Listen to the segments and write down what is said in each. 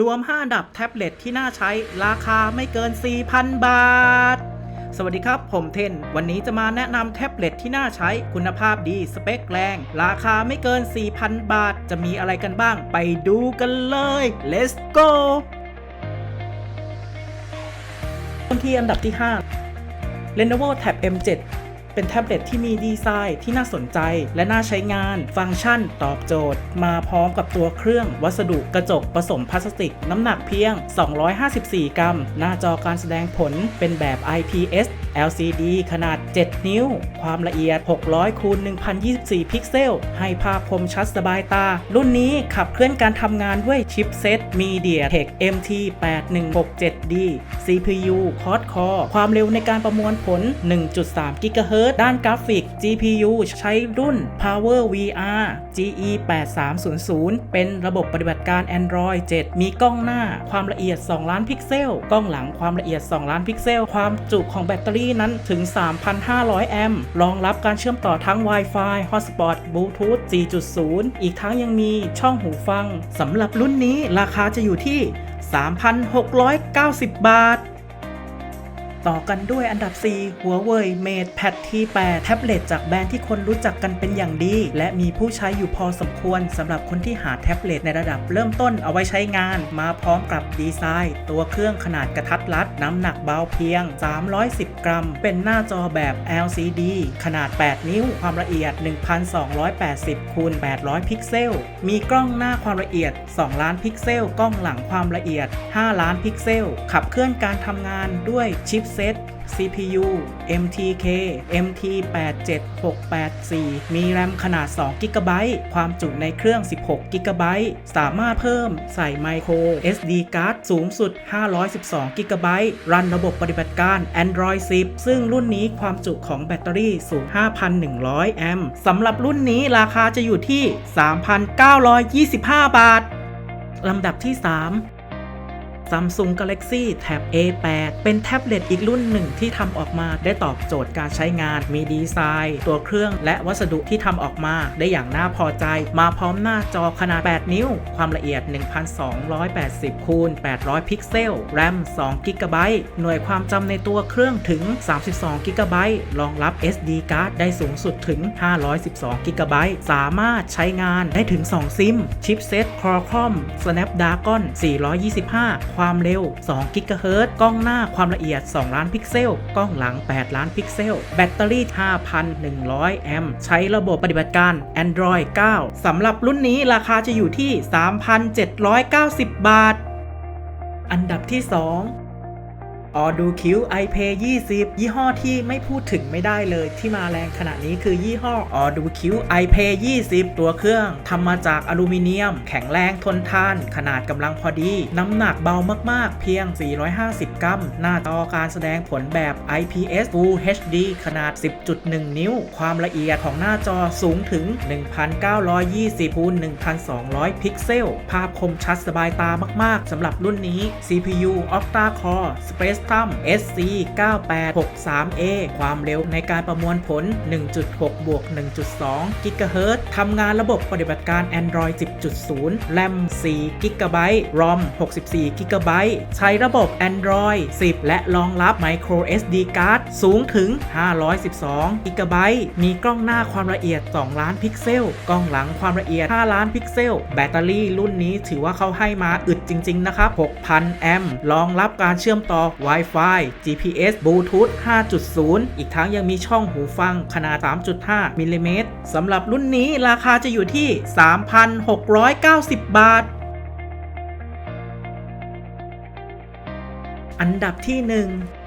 รวม 5 อันดับแท็บเล็ตที่น่าใช้ราคาไม่เกิน 4,000 บาท สวัสดีครับผมเทน วันนี้จะมาแนะนำแท็บเล็ตที่น่าใช้คุณภาพดี สเปคแรง ราคาไม่เกิน 4,000 บาท จะมีอะไรกันบ้างไปดูกันเลย let's go ที่อันดับที่ 5 Lenovo Tab M7 เป็นแท็บเล็ตที่มีดีไซน์ที่น่าสนใจ และน่าใช้งาน ฟังก์ชัน ตอบโจทย์ มาพร้อมกับตัวเครื่อง วัสดุกระจกผสมพลาสติก น้ำหนักเพียง 254 กรัม หน้าจอการแสดงผลเป็นแบบ IPS LCD ขนาด 7 นิ้ว ความละเอียด 600คูณ1024 พิกเซล ให้ภาพคมชัดสบายตา รุ่นนี้ขับเคลื่อนการทำงานด้วยชิปเซต MediaTek MT 8167D CPU Quad Core ความเร็วในการประมวลผล 1.3 GHz ด้านกราฟิก GPU ใช้รุ่น Power VR GE 8300 เป็นระบบปฏิบัติการ Android 7 มีกล้องหน้าความละเอียด 2 ล้านพิกเซล กล้องหลังความละเอียด 2 ล้านพิกเซล ความจุของแบตเตอรี่นั้นถึง 3,500 แอมป์รองรับการเชื่อมต่อทั้ง Wi-Fi Hotspot Bluetooth 4.0 อีกทั้งยังมีช่องหูฟังสำหรับรุ่นนี้ราคาจะอยู่ที่ 3,690 บาท ต่อกันด้วยอันดับ 4 หัวเว่ย Mate Pad T8 แท็บเล็ตจากแบรนด์ที่คนรู้จักกันเป็นอย่างดี และมีผู้ใช้อยู่พอสมควรสำหรับคนที่หาแท็บเล็ตในระดับเริ่มต้นเอาไว้ใช้งาน มาพร้อมกับดีไซน์ ตัวเครื่องขนาดกระทัดรัด น้ำหนักเบาเพียง 310 กรัม เป็นหน้าจอแบบ LCD ขนาด 8 นิ้ว ความละเอียด 1280คูณ800 พิกเซล มีกล้องหน้าความละเอียด 2 ล้านพิกเซล กล้องหลังความละเอียด 5 ล้านพิกเซล ขับเคลื่อนการทำงานด้วยชิปเซต CPU MTK MT87684 มีแรมขนาด 2 g b ความจุในเครื่อง 16 g b สามารถเพิ่มใส่ Micro SD card สูงสุด 512 g b รันระบบปฏิบัติการ Android 10 ซึ่งรุ่นนี้ความจุของแบตเตอรี่สูง 5,100 แอมป์สำหรับรุ่นนี้ราคาจะอยู่ที่ 3,925 บาท ลำดับที่ 3 Samsung Galaxy Tab A8 เป็นแท็บเล็ตอีกรุ่นหนึ่งที่ทำออกมาได้ตอบโจทย์การใช้งาน มีดีไซน์ ตัวเครื่องและวัสดุที่ทำออกมาได้อย่างน่าพอใจ มาพร้อมหน้าจอขนาด 8 นิ้ว ความละเอียด 1280คูณ800 พิกเซล แรม2 g b หน่วยความจำในตัวเครื่องถึง 32 g b รองรับ SD card ได้สูงสุดถึง 512 g b สามารถใช้งานได้ถึง 2 ซิม ชิปเซต Qualcomm Snapdragon 425ความเร็ว 2 กิกะเฮิรตซ์กล้องหน้าความละเอียด 2 ล้านพิกเซล กล้องหลัง 8 ล้านพิกเซล แบตเตอรี่ 5,100 แอมป์ใช้ระบบปฏิบัติการ Android 9 สำหรับรุ่นนี้ราคาจะอยู่ที่ 3,790 บาท อันดับที่ 2 ออดูคิว iPay 20ยี่ห้อที่ไม่พูดถึงไม่ได้เลยที่มาแรงขนาดนี้คือยี่ห้อออดูคิว iPay 20ตัวเครื่องทำมาจากอลูมิเนียม แข็งแรงทนทาน ขนาดกำลังพอดี น้ำหนักเบามากๆ เพียง 450 กรัม หน้าจอการแสดงผลแบบ IPS Full HD ขนาด 10.1 นิ้ว ความละเอียดของหน้าจอสูงถึง 1,920คูณ1,200 พิกเซล ภาพคมชัดสบายตามากๆสำหรับรุ่นนี้ CPU Octa Core Space Spectrum SC 9863A ความเร็วในการประมวลผล 1.6 บวก 1.2 GHz ทำงานระบบปฏิบัติการ Android 10.0 RAM 4 GB ROM 64 GB ใช้ระบบ Android 10 และรองรับ Micro SD card สูงถึง 512 GB มีกล้องหน้าความละเอียด 2 ล้านพิกเซล กล้องหลังความละเอียด 5 ล้านพิกเซล แบตเตอรี่รุ่นนี้ถือว่าเขาให้มาอึดจริง ๆ นะครับ 6,000 แอมป์รองรับการเชื่อมต่อ Wi-Fi GPS Bluetooth 5.0 อีกทั้งยังมีช่องหูฟังขนาด 3.5 มิลลิเมตรสำหรับรุ่นนี้ราคาจะอยู่ที่ 3,690 บาทอันดับที่ 1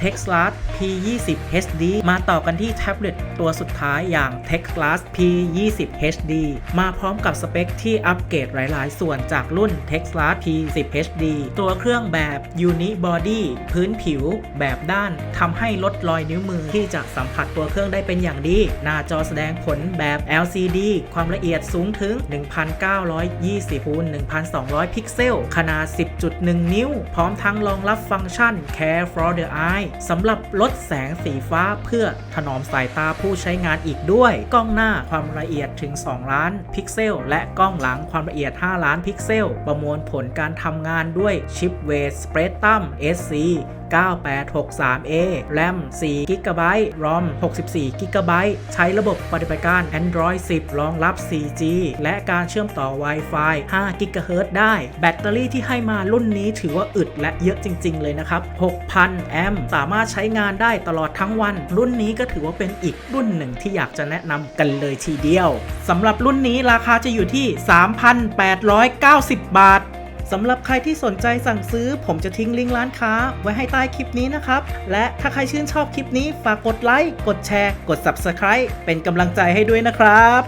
Texlas P20 HD มาต่อกันที่แท็บเล็ตตัวสุดท้ายอย่าง Texlas P20 HD มาพร้อมกับสเปคที่อัปเกรดหลาย ๆ ส่วนจากรุ่น Texlas P10 HD ตัวเครื่องแบบ Unibody พื้นผิวแบบด้านทำให้ลดรอยนิ้วมือที่จะสัมผัสตัวเครื่องได้เป็นอย่างดี หน้าจอแสดงผลแบบ LCD ความละเอียดสูงถึง 1,920คูณ1,200 พิกเซล ขนาด 10.1 นิ้ว พร้อมทั้งรองรับฟังก์ชัน Care for the Eye สำหรับลดแสงสีฟ้าเพื่อถนอมสายตาผู้ใช้งานอีกด้วย กล้องหน้าความละเอียดถึง 2 ล้านพิกเซล และกล้องหลังความละเอียด 5 ล้านพิกเซล ประมวลผลการทำงานด้วยชิปเวสเปรตตัม SC 9863A RAM 4 g b ROM 64 g b ใช้ระบบปฏิบัติการ Android 10 รองรับ 4G และการเชื่อมต่อ Wi-Fi 5 GHz ได้ แบตเตอรี่ที่ให้มารุ่นนี้ถือว่าอึดและเยอะจริง ๆ เลยนะครับ 6,000 แอมป์สามารถใช้งานได้ตลอดทั้งวัน รุ่นนี้ก็ถือว่าเป็นอีกรุ่นหนึ่งที่อยากจะแนะนำกันเลยทีเดียวสำหรับรุ่นนี้ราคาจะอยู่ที่ 3,890 บาท สำหรับใครที่สนใจสั่งซื้อ ผมจะทิ้งลิงก์ร้านค้า ไว้ให้ใต้คลิปนี้นะครับ และถ้าใครชื่นชอบคลิปนี้ฝากกดไลค์ กดแชร์ กด Subscribe เป็นกำลังใจให้ด้วยนะครับ